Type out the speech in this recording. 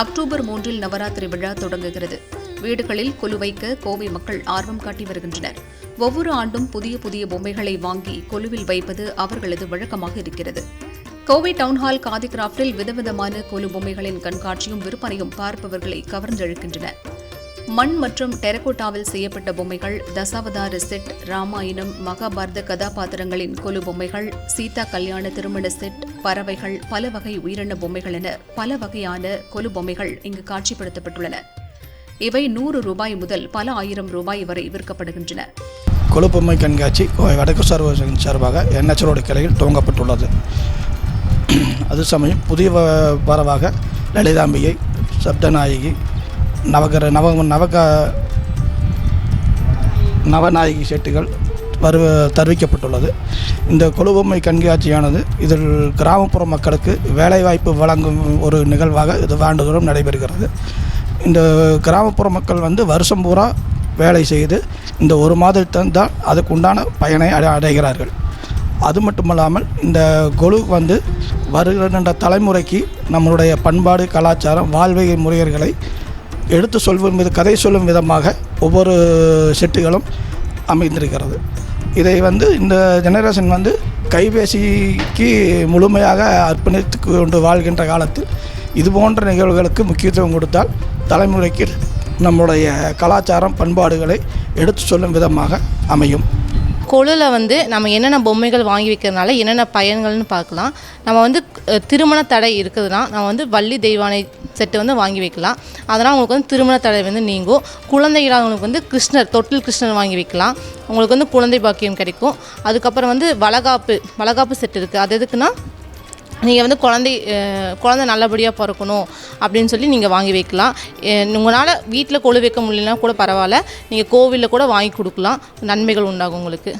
October மூன்றில் நவராத்திரி விழா தொடங்குகிறது. வீடுகளில் கொலு வைக்க கோவை மக்கள் ஆர்வம் காட்டி வருகின்றனர். ஒவ்வொரு ஆண்டும் புதிய புதிய பொம்மைகளை வாங்கி கொலுவில் வைப்பது அவர்களது வழக்கமாக இருக்கிறது. கோவை டவுன்ஹால் காதி கிராப்டில் விதவிதமான கொலு பொம்மைகளின் கண்காட்சியும் விற்பனையும் பார்ப்பவர்களை கவர்ந்தெழுக்கின்றன. மண் மற்றும் டெரகோட்டாவில் செய்யப்பட்ட பொம்மைகள் தசாவதார செட் ராமாயணம் மகாபாரத கதாபாத்திரங்களின் கொலு பொம்மைகள் சீதா கல்யாண திருமண செட் பறவைகள் பல வகை உயிரின பொம்மைகள் என பல வகையான கொலு பொம்மைகள் இங்கு காட்சிப்படுத்தப்பட்டுள்ளன. இவை நூறு ரூபாய் முதல் பல ஆயிரம் ரூபாய் வரை விற்கப்படுகின்றன. கொழுப்பொம்மை கண்காட்சி வடக்கு சர்வசங்க சார்பாக என்எச்ரோடு கிளையில் துவங்கப்பட்டுள்ளது. அது சமயம் புதிய பரவாக வரவாக லலிதாம்பிகை சப்தநாயகி நவகர நவ நவக நவநாயகி செட்டுகள் வரு தருவிக்கப்பட்டுள்ளது. இந்த கொழுபொம்மை கண்காட்சியானது இதில் கிராமப்புற மக்களுக்கு வேலைவாய்ப்பு வழங்கும் ஒரு நிகழ்வாக இது ஆண்டுதோறும் நடைபெறுகிறது. இந்த கிராமப்புற மக்கள் வந்து வருஷம் பூரா வேலை செய்து இந்த ஒரு மாதத்தான் தான் அதுக்குண்டான பயனை அடை அடைகிறார்கள். அது மட்டுமல்லாமல் இந்த கொலு வந்து வருகின்ற தலைமுறைக்கு நம்மளுடைய பண்பாடு கலாச்சாரம் வாழ்வை முறைகளை எடுத்து சொல்லும் வித கதை சொல்லும் விதமாக ஒவ்வொரு செட்டுகளும் அமைந்திருக்கிறது. இதை வந்து இந்த ஜெனரேஷன் வந்து கைபேசிக்கு முழுமையாக அர்ப்பணித்து கொண்டு வாழ்கின்ற காலத்தில் இது போன்ற நிகழ்வுகளுக்கு முக்கியத்துவம் கொடுத்தால் தலைமுறைக்கு நம்முடைய கலாச்சாரம் பண்பாடுகளை எடுத்து சொல்லும் விதமாக அமையும். கொழுல வந்து நம்ம என்னென்ன பொம்மைகள் வாங்கி வைக்கிறதுனால என்னென்ன பயன்கள்னு பார்க்கலாம். நம்ம வந்து திருமண தடை இருக்குதுன்னா நம்ம வந்து வள்ளி தெய்வானை செட்டு வந்து வாங்கி வைக்கலாம். அதனால் உங்களுக்கு வந்து திருமண தடை வந்து நீங்கும். குழந்தை இல்லாதவங்களுக்கு வந்து கிருஷ்ணர் தொட்டில் கிருஷ்ணர் வாங்கி வைக்கலாம். உங்களுக்கு வந்து குழந்தை பாக்கியம் கிடைக்கும். அதுக்கப்புறம் வந்து வளகாப்பு வளகாப்பு செட் இருக்குது அது எதுக்குன்னா நீங்கள் வந்து குழந்தை குழந்த குழந்தை நல்லபடியாக பிறக்கணும் அப்படின்னு சொல்லி நீங்கள் வாங்கி வைக்கலாம். உங்களால் வீட்டில் கொழு வைக்க முடியலனா கூட பரவாயில்ல. நீங்கள் கோவிலில் கூட வாங்கி கொடுக்கலாம். நன்மைகள் உண்டாகும் உங்களுக்கு.